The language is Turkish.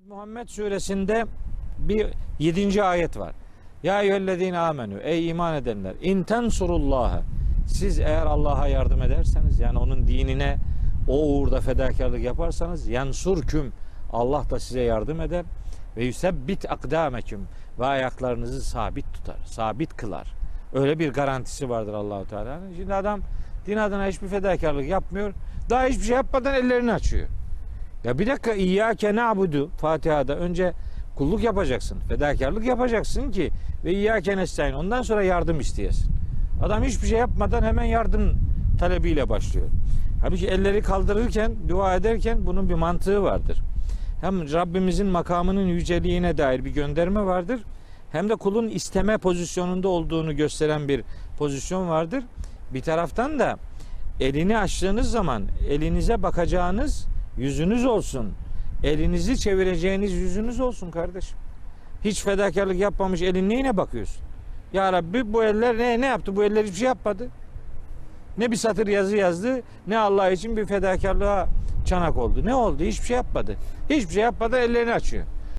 Muhammed suresinde bir yedinci ayet var. Ya eyyühellezine amenü ey iman edenler in tensurullaha siz eğer Allah'a yardım ederseniz yani onun dinine o uğurda fedakarlık yaparsanız yansurküm Allah da size yardım eder ve yusebbit akdameküm ve ayaklarınızı sabit tutar, sabit kılar. Öyle bir garantisi vardır Allahu Teala'nın. Şimdi adam din adına hiçbir fedakarlık yapmıyor. Daha hiçbir şey yapmadan ellerini açıyor. Ya bir dakika İyyâke na'budu Fatiha'da önce kulluk yapacaksın. Fedakarlık yapacaksın ki ve İyyâke nestaîn. Ondan sonra yardım isteyesin. Adam hiçbir şey yapmadan hemen yardım talebiyle başlıyor. Halbuki elleri kaldırırken, dua ederken bunun bir mantığı vardır. Hem Rabbimizin makamının yüceliğine dair bir gönderme vardır. Hem de kulun isteme pozisyonunda olduğunu gösteren bir pozisyon vardır. Bir taraftan da elini açtığınız zaman elinize bakacağınız yüzünüz olsun. Elinizi çevireceğiniz yüzünüz olsun kardeşim. Hiç fedakarlık yapmamış elin neyine bakıyorsun? Ya Rabbi bu eller ne, ne yaptı? Bu eller hiçbir şey yapmadı. Ne bir satır yazı yazdı, ne Allah için bir fedakarlığa çanak oldu. Ne oldu? Hiçbir şey yapmadı. Hiçbir şey yapmadı ellerini açıyor.